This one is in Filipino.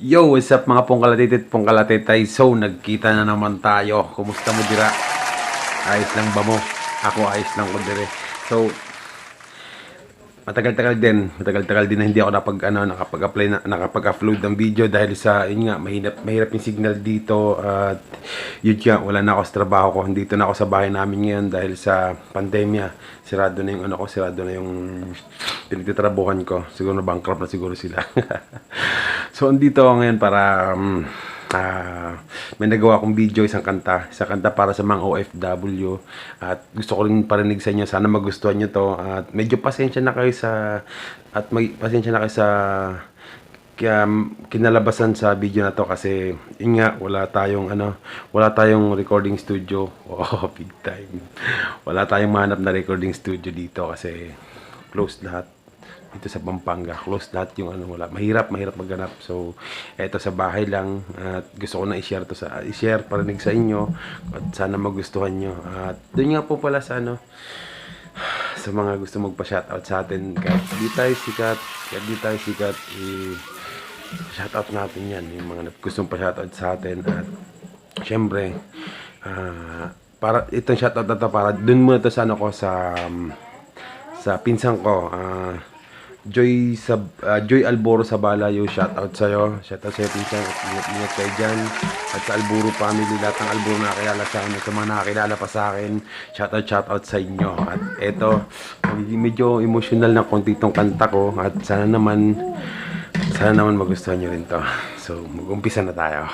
Yo, what's up mga pongkalatitit, pongkalatitay. So, nagkita na naman tayo. Kumusta mo dira? Ayos lang ba mo? Ako ayos lang ko dire. So, matagal-tagal din. Matagal-tagal din na hindi ako napag, ano, nakapag-apply na, nakapag-upload ng video dahil sa, yun nga, mahirap, mahirap yung signal dito. At yun nga, wala na ako sa trabaho ko. Dito na ako sa bahay namin ngayon dahil sa pandemya. Sirado na yung ano ko, sirado na yung pinagtitrabuhan ko. Siguro bankrupt na siguro sila. so, andito ako ngayon para um, ah, may nagawa akong video, isang kanta. Isang kanta para sa mga OFW. At gusto ko rin parinig sa inyo. Sana magustuhan nyo to. At medyo pasensya na kayo sa... At may pasensya na kayo sa kaya kinalabasan sa video na to kasi yun nga wala tayong ano wala tayong recording studio oh big time wala tayong mahanap na recording studio dito kasi closed lahat dito sa Pampanga closed lahat yung ano wala. Mahirap mahirap maghanap. So eto sa bahay lang at gusto ko na i-share to sa i-share parinig sa inyo at sana magustuhan nyo. At doon nga po pala sa ano sa mga gusto magpa-shoutout sa atin. Kahit di tayo sikat kahit di tayo sikat i shoutout natin yan yung mga gustong pa-shoutout sa atin. At syempre ah, para itong shoutout na to para dun muna to sa ano ko sa sa pinsan ko. Ah, Joy sa Joy Alboro sa Balayo shoutout sa iyo shoutout sa iyo at ingat ingat kayo dyan. At sa Alboro family lahat ng Alboro na nakakilala sa akin sa mga nakakilala pa sa akin. Shoutout shoutout sa inyo. At eto medyo emotional na konti itong kanta ko. At sana naman sana naman magustuhan nyo rin to. So mag-umpisa na tayo